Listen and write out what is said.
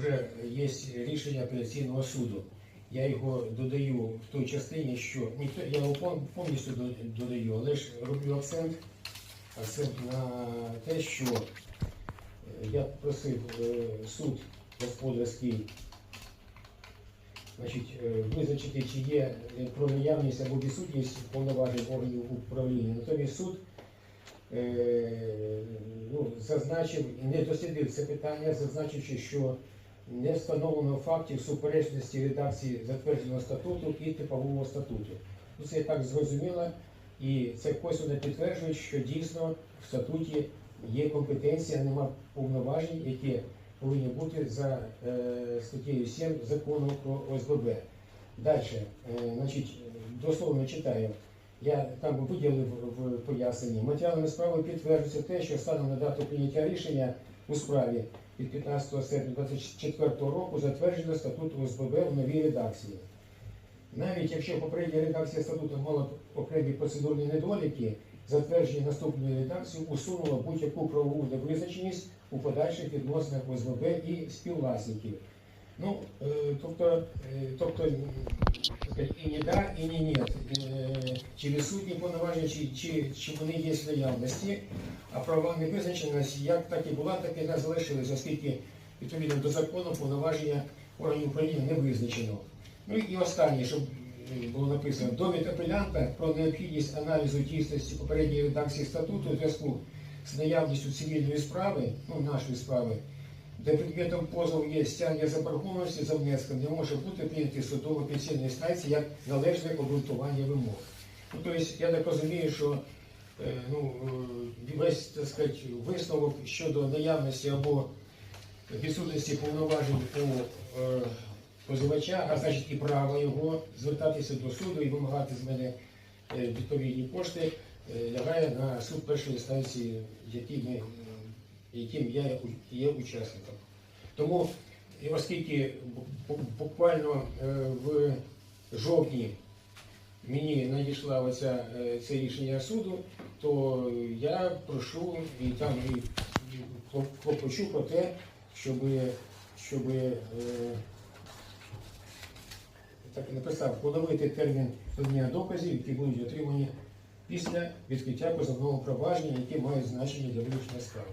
Вже є рішення апеляційного суду. Я його додаю в той частині, що ніхто я його повністю додаю, але ж роблю акцент, акцент на те, що е, я просив е, суд господарський значить, е, визначити, чи є про наявність або відсутність повноважень органів управління. Натомість суд ну, зазначив не дослідив це питання, зазначивши, що не встановлено фактів суперечності редакції затвердженого статуту і типового статуту. Ну, це так зрозуміло, і це косвенно підтверджує, що дійсно в статуті є компетенція, нема повноважень, які повинні бути за е, статтею 7 закону про ОСББ. Далі, е, значить, дословно читаю. Я там виділив в поясненні. Матеріалами справи підтверджується те, що станом на дату прийняття рішення у справі від 15 серпня 2024 року затверджено статут ОСББ в новій редакції. Навіть якщо попередня редакція статуту мала окремі процедурні недоліки, затвердження наступної редакції усунуло будь-яку правову невизначеність у подальших відносинах ОСББ і співвласників. Ну, е, тобто, е, тобто і не да, і не ні. Чи відсутні повноваження, чи, чи, чи вони є в наявності, а права невизначеність як так і була, так і не залишилась, оскільки відповідно до закону повноваження органів управління не визначено. Ну і останнє, щоб е, було написано, довід апелянта про необхідність аналізу дійсності попередньої редакції статуту у зв'язку з наявністю цивільної справи, ну нашої справи, де предметом позову є стягнення заборгованості за внеском, не може бути прийнятий судово пенсійної інстанції як належне обґрунтування вимог. Тобто, я так розумію, що е, ну, е, весь так сказати, висновок щодо наявності або відсутності повноважень у е, позивача, а значить і право його звертатися до суду і вимагати з мене відповідні кошти, лягає на суд першої інстанції, яким, я є учасником. Тому, оскільки бу- бу- буквально в жовтні мені надійшла оця, е, це рішення суду, то я прошу і там і хлопочу про те, щоб, щоб е, так і написав, поновити термін подання доказів, які будуть отримані після відкриття позовного провадження, які мають значення для вирішення справи.